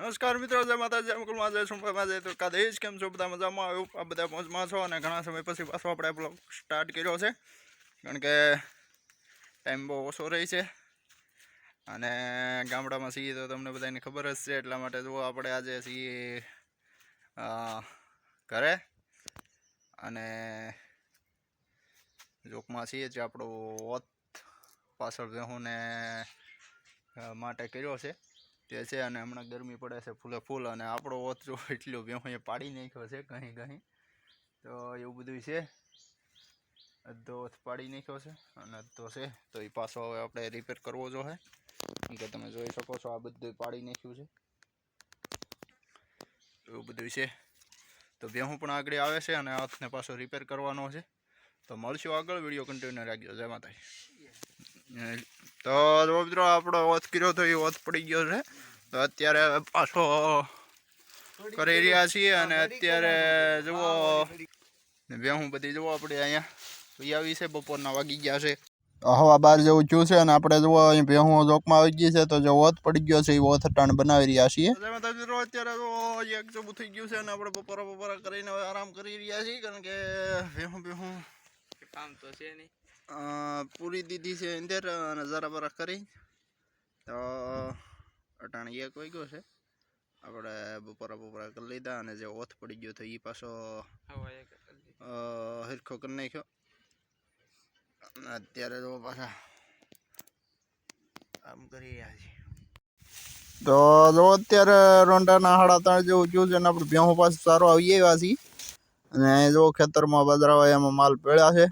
નમસ્કાર મિત્રો જય માતાજી અમુકમાં જય સુંભામાં જય તો કાદેશ કેમ છો? બધા મજામાં? આવ્યું આ બધા મોજમાં છો અને ઘણા સમય પછી પાછો આપણે બ્લોગ સ્ટાર્ટ કર્યો છે. કારણ કે ટાઈમ બહુ ઓછો રહી છે. અને ગામડામાં છીએ તો તમને બધાને ખબર જ છે એટલા માટે જો આપણે આજે છીએ ઘરે. અને જોકમાં છીએ જે આપણો ઓત પાછળ વેહુને અ, માટે કર્યો છે. તે છે અને હમણાં ગરમી પડે છે ફૂલે ફૂલ અને આપણો ઓત જો એટલો ભેહું એ પાડી નાખ્યો છે ઘણી કંઈ તો એવું બધું છે. અડધો ઓથ પાડી નાખ્યો છે અને અડધો છે. તો એ પાછો હવે આપણે રિપેર કરવો જોઈએ કે તમે જોઈ શકો છો આ બધું પાડી નાખ્યું છે. એવું બધું છે. તો ભેહું પણ આગળ આવે છે અને હાથને પાછો રિપેર કરવાનો છે. તો મળશું આગળ. વીડિયો કન્ટિન્યુ રાખજો જય માતાજી. તો જો મિત્રો આપણો ઓથ કર્યો તો એ ઓથ પડી ગયો છે. તો અત્યારે પાછો કરી રહ્યા છીએ અને અત્યારે જુઓ વેહું બધી જુઓ આપણે અહીંયા આવી છે બપોરના વાગી ગયા છે. હવા બાર જેવું થયું છે અને આપણે જુઓ અહીં ભેહું જોકમાં આવી ગઈ છે તો જો ઓથ પડી ગયો છે એ ઓથ ટાણ બનાવી રહ્યા છીએ. અત્યારે તો એક જબું થઈ ગયું છે અને આપણે બપોરા બપોરા કરીને આરામ કરી રહ્યા છીએ કારણ કે ભેહું ભેહું. કામ તો છે નહીં. પૂરી દીધી છે અંદર અને જરા બરા કરી તો અટાણે એક વાગ્યો છે આપણે બપોરા બપોરા કરી લીધા અને જે ઓથ પડી ગયો તો એ પાછો હરખો કરી નાખ્યો અત્યારે તો પાછા આમ કરી રહ્યા છીએ તો જો અત્યારે રોંડાના હાડા ત્રણ જેવું થયું છે અને આપણે ભેહું પાછું સારો આવી આવ્યા છીએ અને જો ખેતરમાં બદરાવા એમાં માલ પેળ્યા છે